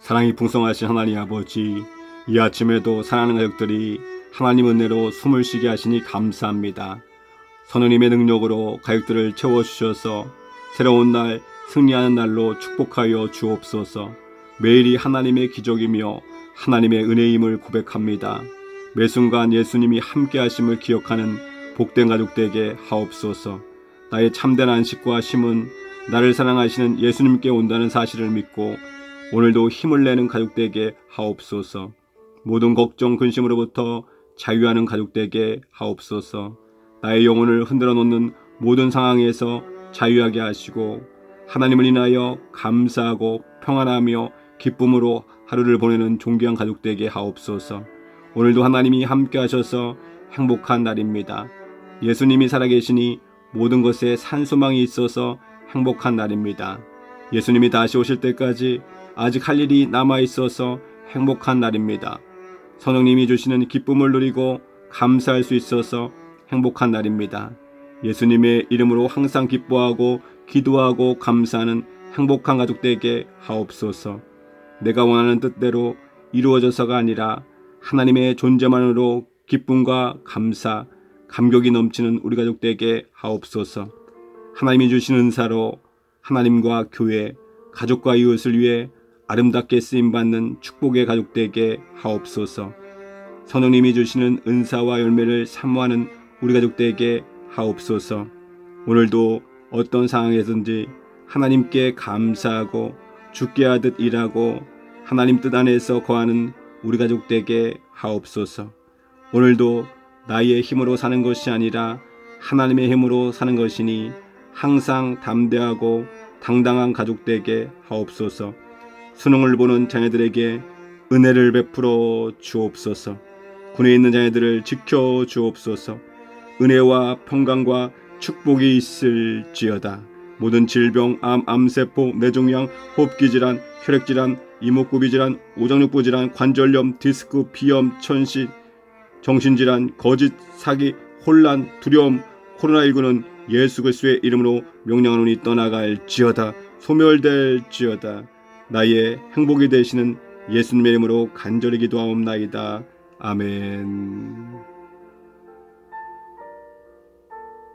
사랑이 풍성하신 하나님 아버지, 이 아침에도 사랑하는 가족들이 하나님 은혜로 숨을 쉬게 하시니 감사합니다. 선우님의 능력으로 가족들을 채워주셔서 새로운 날 승리하는 날로 축복하여 주옵소서 매일이 하나님의 기적이며 하나님의 은혜임을 고백합니다. 매 순간 예수님이 함께 하심을 기억하는 복된 가족 되게 하옵소서 나의 참된 안식과 힘은 나를 사랑하시는 예수님께 온다는 사실을 믿고 오늘도 힘을 내는 가족 되게 하옵소서. 모든 걱정 근심으로부터 자유하는 가족 되게 하옵소서. 나의 영혼을 흔들어 놓는 모든 상황에서 자유하게 하시고 하나님을 인하여 감사하고 평안하며 기쁨으로 하루를 보내는 존귀한 가족 되게 하옵소서. 오늘도 하나님이 함께 하셔서 행복한 날입니다. 예수님이 살아계시니 모든 것에 산소망이 있어서 행복한 날입니다. 예수님이 다시 오실 때까지 아직 할 일이 남아 있어서 행복한 날입니다. 성령님이 주시는 기쁨을 누리고 감사할 수 있어서 행복한 날입니다. 예수님의 이름으로 항상 기뻐하고 기도하고 감사하는 행복한 가족 되게 하옵소서. 내가 원하는 뜻대로 이루어져서가 아니라 하나님의 존재만으로 기쁨과 감사, 감격이 넘치는 우리 가족 되게 하옵소서. 하나님이 주신 은사로 하나님과 교회, 가족과 이웃을 위해 아름답게 쓰임 받는 축복의 가족 되게 하옵소서. 성령님이 주시는 은사와 열매를 사모하는 우리 가족 되게 하옵소서. 오늘도 어떤 상황에든지 하나님께 감사하고 죽게 하듯 일하고 하나님 뜻 안에서 거하는 우리 가족 되게 하옵소서. 오늘도 나의 힘으로 사는 것이 아니라 하나님의 힘으로 사는 것이니 항상 담대하고 당당한 가족 되게 하옵소서. 수능을 보는 자녀들에게 은혜를 베풀어 주옵소서. 군에 있는 자녀들을 지켜 주옵소서. 은혜와 평강과 축복이 있을지어다. 모든 질병, 암, 암세포, 뇌종양, 호흡기 질환, 혈액 질환, 이목구비 질환, 오장육부 질환, 관절염, 디스크, 비염, 천식, 정신 질환, 거짓, 사기, 혼란, 두려움, 코로나19는 예수 그리스도의 이름으로 명령하노니 떠나갈지어다. 소멸될지어다. 나의 행복이 되시는 예수님의 이름으로 간절히 기도하옵나이다. 아멘.